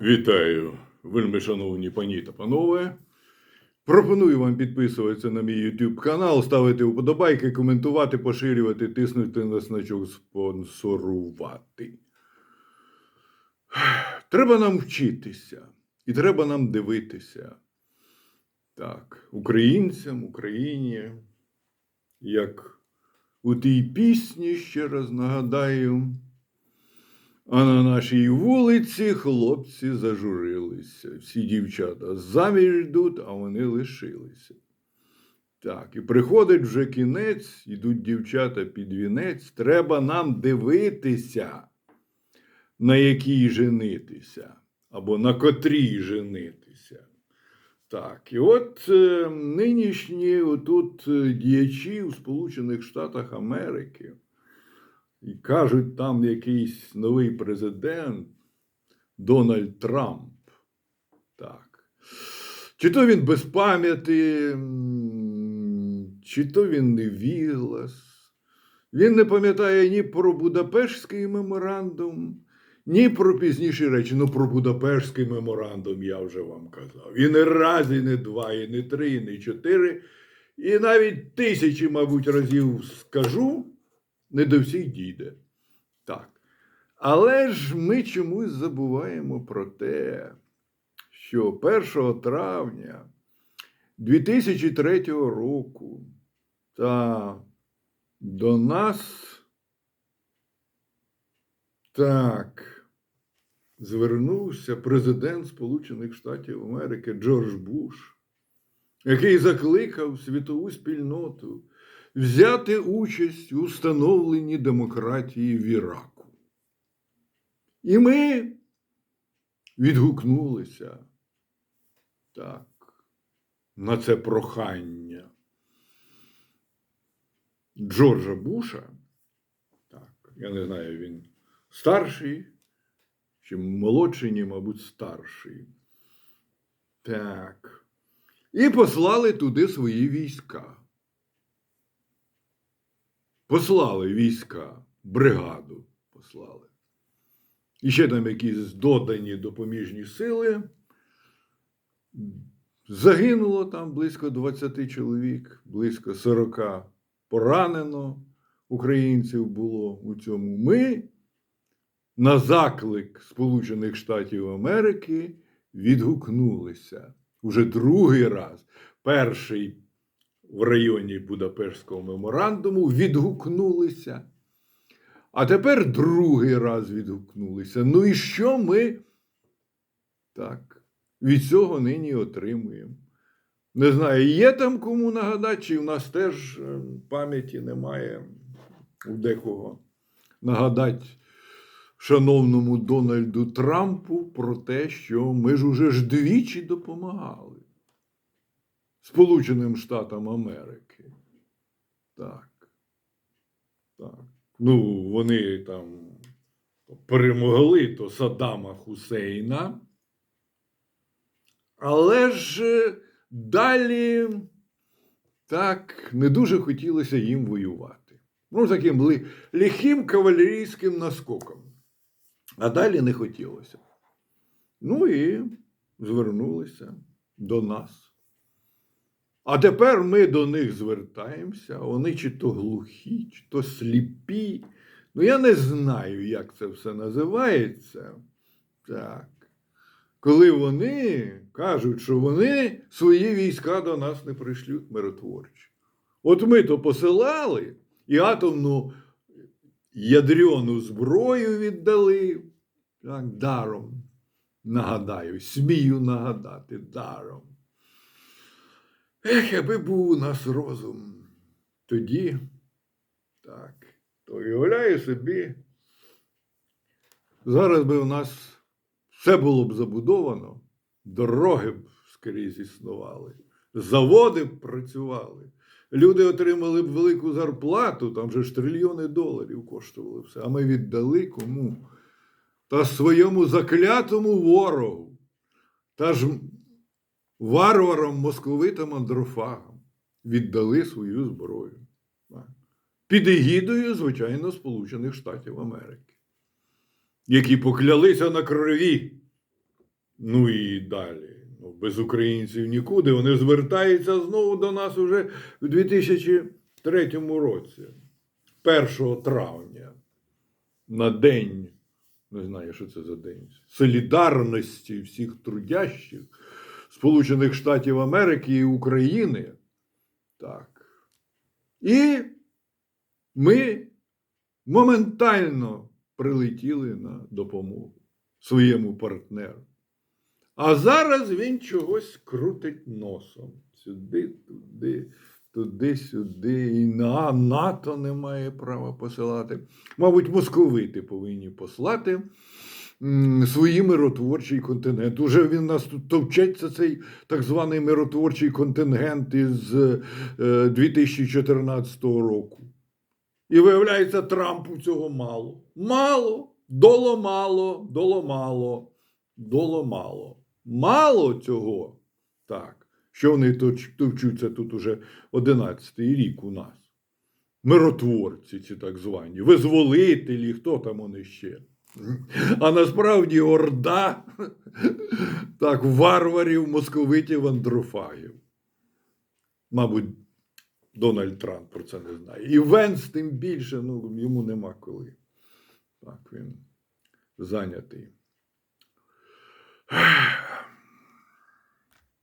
Вітаю, вельми шановні пані та панове. Пропоную вам підписуватися на мій YouTube канал, ставити вподобайки, коментувати, поширювати, тиснути на значок спонсорувати. Треба нам вчитися і треба нам дивитися. Так, українцям, Україні, як у тій пісні, ще раз нагадаю. А на нашій вулиці хлопці зажурилися. Всі дівчата заміж йдуть, а вони лишилися. Так, і приходить вже кінець, ідуть дівчата під вінець. Треба нам дивитися, на якій женитися, або на котрій женитися. Так, і от е, нинішні отут е, діячі у Сполучених Штатах Америки. І кажуть, там якийсь новий президент Дональд Трамп. Так. Чи то він без пам'яті, чи то він невіглас. Він не пам'ятає ні про Будапештський меморандум, ні про пізніші речі. Ну, про Будапештський меморандум я вже вам казав. І не раз, і не два, і не три, і не чотири, і навіть тисячі, мабуть, разів скажу не до всіх дійде. Так. Але ж ми чомусь забуваємо про те, що 1 травня 2003 року та до нас так звернувся президент Сполучених Штатів Америки Джордж Буш, який закликав світову спільноту взяти участь у встановленні демократії в Іраку. І ми відгукнулися так, на це прохання Джорджа Буша. Так, я не знаю, він старший чи молодший, ні, мабуть, старший. Так. І послали туди свої війська послали війська, бригаду послали. І ще там якісь додані допоміжні сили. Загинуло там близько 20 чоловік, близько 40 поранено українців було у цьому. Ми на заклик Сполучених Штатів Америки відгукнулися уже другий раз. Перший в районі Будапештського меморандуму відгукнулися. А тепер другий раз відгукнулися. Ну і що ми так, від цього нині отримуємо? Не знаю, є там кому нагадати, чи в нас теж е, пам'яті немає у декого нагадати шановному Дональду Трампу про те, що ми ж уже ж двічі допомагали. Сполученим Штатам Америки. Так. Так. Ну, вони там перемогли то Саддама Хусейна. Але ж е, далі так не дуже хотілося їм воювати. Ну, таким ли- лихим кавалерійським наскоком. А далі не хотілося. Ну і звернулися до нас. А тепер ми до них звертаємося, вони чи то глухі, чи то сліпі. Ну, я не знаю, як це все називається. Так. Коли вони кажуть, що вони свої війська до нас не пришлють миротворчі. От ми то посилали і атомну ядрьону зброю віддали. Так, даром. Нагадаю, смію нагадати даром. Ех, аби був у нас розум. Тоді, так, то уявляю собі, зараз би у нас все було б забудовано, дороги б скрізь існували, заводи б працювали, люди отримали б велику зарплату, там же ж трильйони доларів коштували все. А ми віддали кому? Та своєму заклятому ворогу. Та ж варварам, московитам, андрофагам віддали свою зброю. Під егідою, звичайно, Сполучених Штатів Америки, які поклялися на крові Ну і далі. Ну, без українців нікуди. Вони звертаються знову до нас уже в 2003 році, 1 травня, на день, не знаю, що це за день, солідарності всіх трудящих Сполучених Штатів Америки і України. Так. І ми моментально прилетіли на допомогу своєму партнеру. А зараз він чогось крутить носом. Сюди, туди, туди, сюди. І на НАТО не має права посилати. Мабуть, московити повинні послати свої миротворчий контингент. Уже він нас тут товчеться, цей так званий миротворчий контингент із е, 2014 року. І виявляється, Трампу цього мало. Мало, доло мало, доло мало, доло мало. Мало цього. Так. Що вони товчуться тут уже 11-й рік у нас. Миротворці, ці так звані, визволителі, хто там вони ще. А насправді орда так, варварів, московитів, андрофагів. Мабуть, Дональд Трамп про це не знає. І Венс тим більше, ну, йому нема коли. Так, він зайнятий.